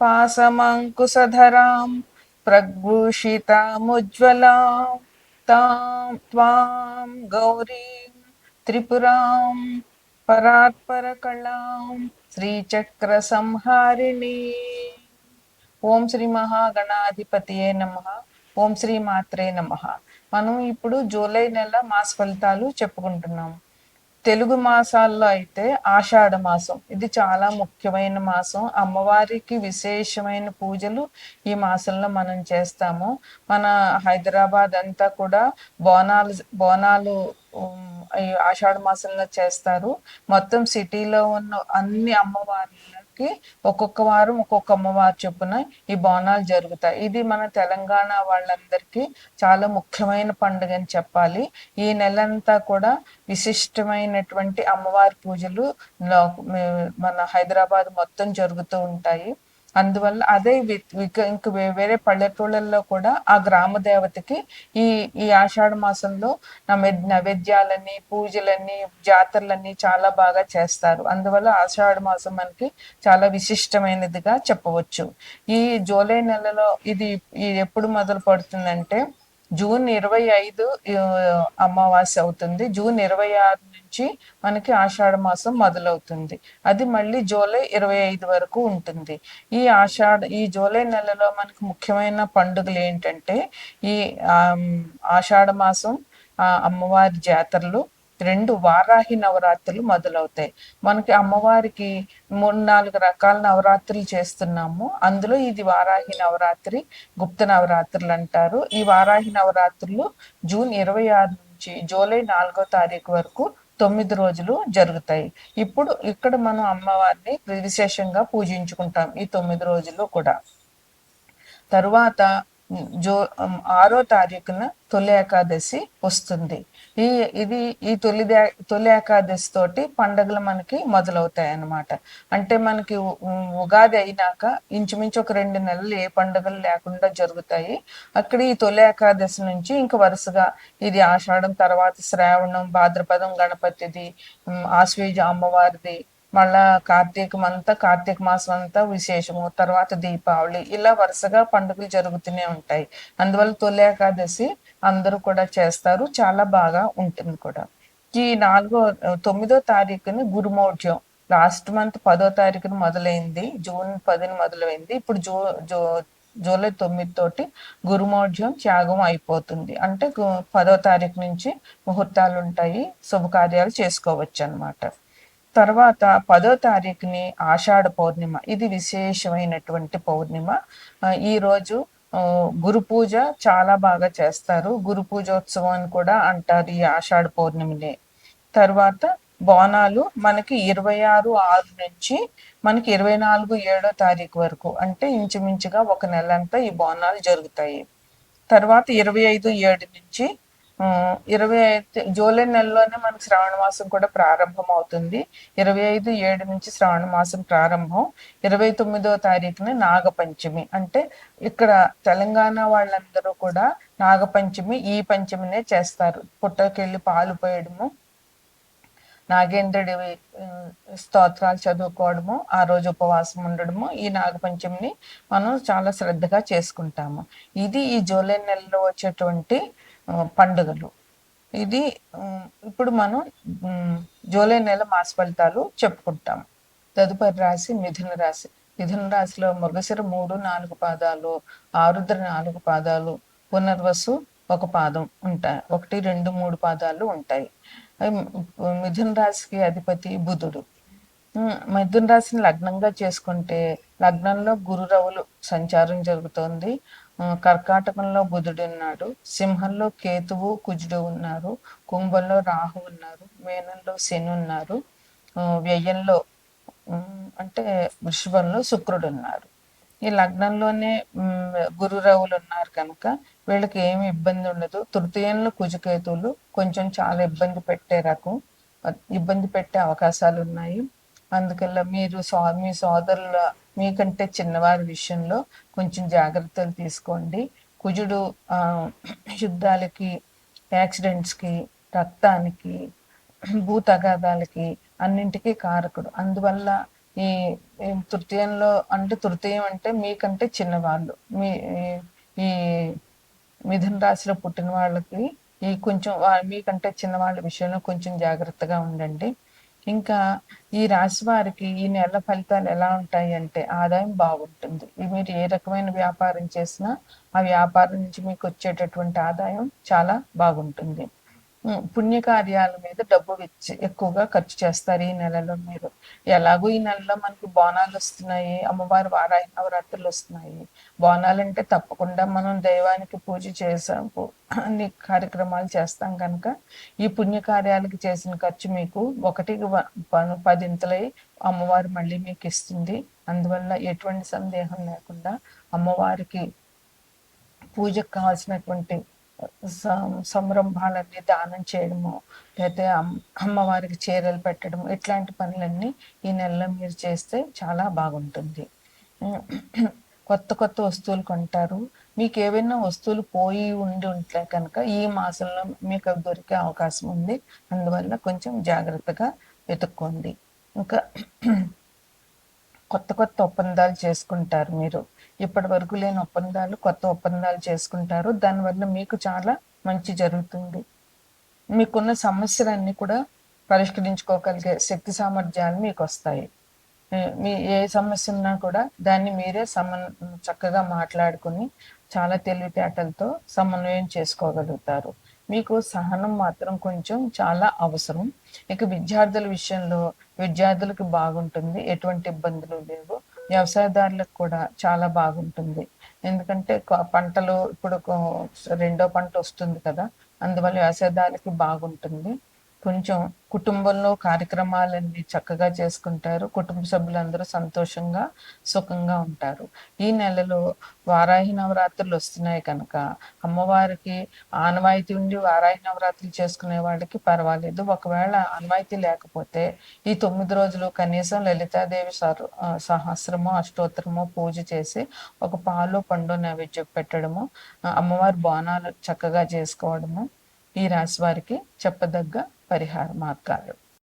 पासमङ्कुशधरां प्रभूषितामुज्ज्वलां तां त्वां गौरीं त्रिपुरां परात्परकलां श्रीचक्रसंहारिणी ఓం శ్రీ మహాగణాధిపతియే నమ ఓం శ్రీ మాత్రే నమ మనం ఇప్పుడు జూలై నెల మాస ఫలితాలు చెప్పుకుంటున్నాం తెలుగు మాసాల్లో అయితే ఆషాఢ మాసం. ఇది చాలా ముఖ్యమైన మాసం. అమ్మవారికి విశేషమైన పూజలు ఈ మాసంలో మనం చేస్తాము. మన హైదరాబాద్ అంతా కూడా బోనాలు బోనాలు ఆషాఢ మాసంలో చేస్తారు. మొత్తం సిటీలో ఉన్న అన్ని అమ్మవార్లకి ఒక్కొక్క వారం ఒక్కొక్క అమ్మవారు చొప్పున ఈ బోనాలు జరుగుతాయి. ఇది మన తెలంగాణ వాళ్ళందరికీ చాలా ముఖ్యమైన పండుగ అని చెప్పాలి. ఈ నెలంతా కూడా విశిష్టమైనటువంటి అమ్మవారి పూజలు మన హైదరాబాద్ మొత్తం జరుగుతూ ఉంటాయి. అందువల్ల అదే వి- ఇంక వేరే పల్లెటూళ్ళల్లో కూడా ఆ గ్రామ దేవతకి ఈ ఈ ఆషాఢ మాసంలో నైవేద్యాలని పూజలని జాతరలన్నీ చాలా బాగా చేస్తారు. అందువల్ల ఆషాఢ మాసం మనకి చాలా విశిష్టమైనదిగా చెప్పవచ్చు. ఈ జూలై నెలలో ఇది ఇది ఎప్పుడు మొదలు పడుతుందంటే జూన్ ఇరవై ఐదు అమావాస్య అవుతుంది. జూన్ ఇరవై ఆరు నుంచి మనకి ఆషాఢ మాసం మొదలవుతుంది. అది మళ్ళీ జూలై ఇరవై ఐదు వరకు ఉంటుంది. ఈ ఆషాఢ ఈ జూలై నెలలో మనకి ముఖ్యమైన పండుగలు ఏంటంటే ఈ ఆషాఢ మాసం ఆ అమ్మవారి జాతరలు రెండు వారాహి నవరాత్రులు మొదలవుతాయి. మనకి అమ్మవారికి మూడు నాలుగు రకాల నవరాత్రులు చేస్తున్నాము. అందులో ఇది వారాహి నవరాత్రి గుప్త నవరాత్రులు అంటారు. ఈ వారాహి నవరాత్రులు జూన్ ఇరవై ఆరు నుంచి జూలై నాలుగో తారీఖు వరకు తొమ్మిది రోజులు జరుగుతాయి. ఇప్పుడు ఇక్కడ మనం అమ్మవారిని విశేషంగా పూజించుకుంటాం ఈ తొమ్మిది రోజులు కూడా. తరువాత జో ఆరో తారీఖున తొలి ఏకాదశి వస్తుంది. ఈ ఇది ఈ తొలి తొలి ఏకాదశి తోటి పండుగలు మనకి మొదలవుతాయి అన్నమాట అంటే మనకి ఉగాది అయినాక ఇంచుమించు ఒక రెండు నెలలు ఏ పండుగలు లేకుండా జరుగుతాయి. అక్కడ ఈ తొలి ఏకాదశి నుంచి ఇంకా వరుసగా ఇది ఆషాఢం తర్వాత శ్రావణం భాద్రపదం గణపతిది ఆశ్వేజ అమ్మవారిది మళ్ళా కార్తీకం అంతా కార్తీక మాసం అంతా విశేషము. తర్వాత దీపావళి. ఇలా వరుసగా పండుగలు జరుగుతూనే ఉంటాయి. అందువల్ల తొలి ఏకాదశి అందరూ కూడా చేస్తారు. చాలా బాగా ఉంటుంది కూడా. ఈ నాలుగో తొమ్మిదో తారీఖుని గురుమౌఢ్యం లాస్ట్ మంత్ పదో తారీఖున మొదలైంది. జూన్ పదిన మొదలైంది. ఇప్పుడు జూ జూ జూలై తొమ్మిది తోటి గురుమౌఢ్యం త్యాగం అయిపోతుంది. అంటే పదో తారీఖు నుంచి ముహూర్తాలు ఉంటాయి శుభకార్యాలు చేసుకోవచ్చు అనమాట తర్వాత పదో తారీఖుని ఆషాఢ పౌర్ణిమ. ఇది విశేషమైనటువంటి పౌర్ణిమ. ఈరోజు గురు పూజ చాలా బాగా చేస్తారు. గురు పూజోత్సవం అని కూడా అంటారు ఈ ఆషాఢ పౌర్ణమిని. తర్వాత బోనాలు మనకి ఇరవై ఆరు ఆరు నుంచి మనకి ఇరవై నాలుగు ఏడో తారీఖు వరకు. అంటే ఇంచుమించుగా ఒక నెల అంతా ఈ బోనాలు జరుగుతాయి. తర్వాత ఇరవై ఐదు ఏడు నుంచి ఇరవై ఐదు జూలై నెలలోనే మనకి శ్రావణ మాసం కూడా ప్రారంభం అవుతుంది ఇరవై ఐదు ఏడు నుంచి శ్రావణ మాసం ప్రారంభం. ఇరవై తొమ్మిదో తారీఖున నాగపంచమి. అంటే ఇక్కడ తెలంగాణ వాళ్ళందరూ కూడా నాగపంచమి ఈ పంచమినే చేస్తారు. పుట్టకెళ్ళి పాలు పోయడము నాగేంద్రుడి స్తోత్రాలు చదువుకోవడము ఆ రోజు ఉపవాసం ఉండడము ఈ నాగపంచమిని మనం చాలా శ్రద్ధగా చేసుకుంటాము. ఇది ఈ జూలై నెలలో వచ్చేటువంటి పండుగలు. ఇది ఇప్పుడు మనం జూలై నెల మాస ఫలితాలు చెప్పుకుంటాం. తదుపరి రాశి మిథున రాశి. మిథున రాశిలో మృగశిర మూడు నాలుగు పాదాలు ఆరుద్ర నాలుగు పాదాలు పునర్వసు ఒక పాదం ఉంటాయి. ఒకటి రెండు మూడు పాదాలు ఉంటాయి. మిథున రాశికి అధిపతి బుధుడు. మిథున రాశిని లగ్నంగా చేసుకుంటే లగ్నంలో గురురవులు సంచారం జరుగుతోంది. కర్కాటకంలో బుధుడు ఉన్నాడు. సింహంలో కేతువు కుజుడు ఉన్నారు. కుంభంలో రాహు ఉన్నారు. మేనంలో శని ఉన్నారు. వ్యయంలో అంటే వృషభంలో శుక్రుడు ఉన్నారు. ఈ లగ్నంలోనే గురురావులు ఉన్నారు కనుక వీళ్ళకి ఏమి ఇబ్బంది ఉండదు. తృతీయంలో కుజకేతువులు కొంచెం చాలా ఇబ్బంది పెట్టే రకం ఇబ్బంది పెట్టే అవకాశాలు ఉన్నాయి. అందుకల్లా మీరు సో మీ సోదరుల మీకంటే చిన్నవారి విషయంలో కొంచెం జాగ్రత్తలు తీసుకోండి. కుజుడు యుద్ధాలకి యాక్సిడెంట్స్కి రక్తానికి భూతగాదాలకి అన్నింటికీ కారకుడు. అందువల్ల ఈ తృతీయంలో అంటే తృతీయం అంటే మీకంటే చిన్నవాళ్ళు. మీ ఈ మిథున రాశిలో పుట్టిన వాళ్ళకి ఈ కొంచెం మీకంటే చిన్నవాళ్ళ విషయంలో కొంచెం జాగ్రత్తగా ఉండండి. ఇంకా ఈ రాశి వారికి ఈ నెల ఫలితాలు ఎలా ఉంటాయి అంటే ఆదాయం బాగుంటుంది. మీరు ఏ రకమైన వ్యాపారం చేసినా ఆ వ్యాపారం నుంచి మీకు వచ్చేటటువంటి ఆదాయం చాలా బాగుంటుంది. పుణ్యకార్యాల మీద డబ్బు వెచ్చి ఎక్కువగా ఖర్చు చేస్తారు ఈ నెలలో మీరు. ఎలాగో ఈ నెలలో మనకి బోనాలు వస్తున్నాయి అమ్మవారి వారాయి నవరాత్రులు వస్తున్నాయి. బోనాలు అంటే తప్పకుండా మనం దైవానికి పూజ చేసాం అన్ని కార్యక్రమాలు చేస్తాం కనుక ఈ పుణ్యకార్యాలకి చేసిన ఖర్చు మీకు ఒకటికి పదింతలై అమ్మవారు మళ్ళీ మీకు ఇస్తుంది. అందువల్ల ఎటువంటి సందేహం లేకుండా అమ్మవారికి పూజకు కావాల్సినటువంటి సంరంభాలన్నీ దానం చేయడము లేకపోతే అమ్మవారికి చీరలు పెట్టడం ఇట్లాంటి పనులన్నీ ఈ నెలలో మీరు చేస్తే చాలా బాగుంటుంది. కొత్త కొత్త వస్తువులు కొంటారు. మీకు ఏవైనా వస్తువులు పోయి ఉండి ఉంటే కనుక ఈ మాసంలో మీకు దొరికే అవకాశం ఉంది. అందువల్ల కొంచెం జాగ్రత్తగా వెతుక్కోండి. ఇంకా కొత్త కొత్త ఒప్పందాలు చేసుకుంటారు మీరు. ఇప్పటి వరకు లేని ఒప్పందాలు కొత్త ఒప్పందాలు చేసుకుంటారు. దానివల్ల మీకు చాలా మంచి జరుగుతుంది. మీకున్న సమస్యలన్నీ కూడా పరిష్కరించుకోగలిగే శక్తి సామర్థ్యాలు మీకు వస్తాయి. మీ ఏ సమస్య ఉన్నా కూడా దాన్ని మీరే సమన్ చక్కగా మాట్లాడుకుని చాలా తెలివితేటలతో సమన్వయం చేసుకోగలుగుతారు. మీకు సహనం మాత్రం కొంచెం చాలా అవసరం. ఇక విద్యార్థుల విషయంలో విద్యార్థులకు బాగుంటుంది. ఎటువంటి ఇబ్బందులు లేవు. వ్యవసాయదారులకు కూడా చాలా బాగుంటుంది. ఎందుకంటే పంటలు ఇప్పుడు రెండో పంట వస్తుంది కదా. అందువల్ల వ్యవసాయదారులకి బాగుంటుంది. కొంచెం కుటుంబంలో కార్యక్రమాలన్నీ చక్కగా చేసుకుంటారు. కుటుంబ సభ్యులందరూ సంతోషంగా సుఖంగా ఉంటారు. ఈ నెలలో వారాహి నవరాత్రులు వస్తున్నాయి కనుక అమ్మవారికి ఆనవాయితీ ఉండి వారాహి నవరాత్రులు చేసుకునే వాళ్ళకి పర్వాలేదు. ఒకవేళ ఆనవాయితీ లేకపోతే ఈ తొమ్మిది రోజులు కనీసం లలితాదేవి సహస్రము అష్టోత్తరము పూజ చేసి ఒక పాలు పండు నైవేద్యం పెట్టడము అమ్మవారి బోనాలు చక్కగా చేసుకోవడము ఈ రాశి వారికి చెప్పదగ్గ pareja armada Gallery.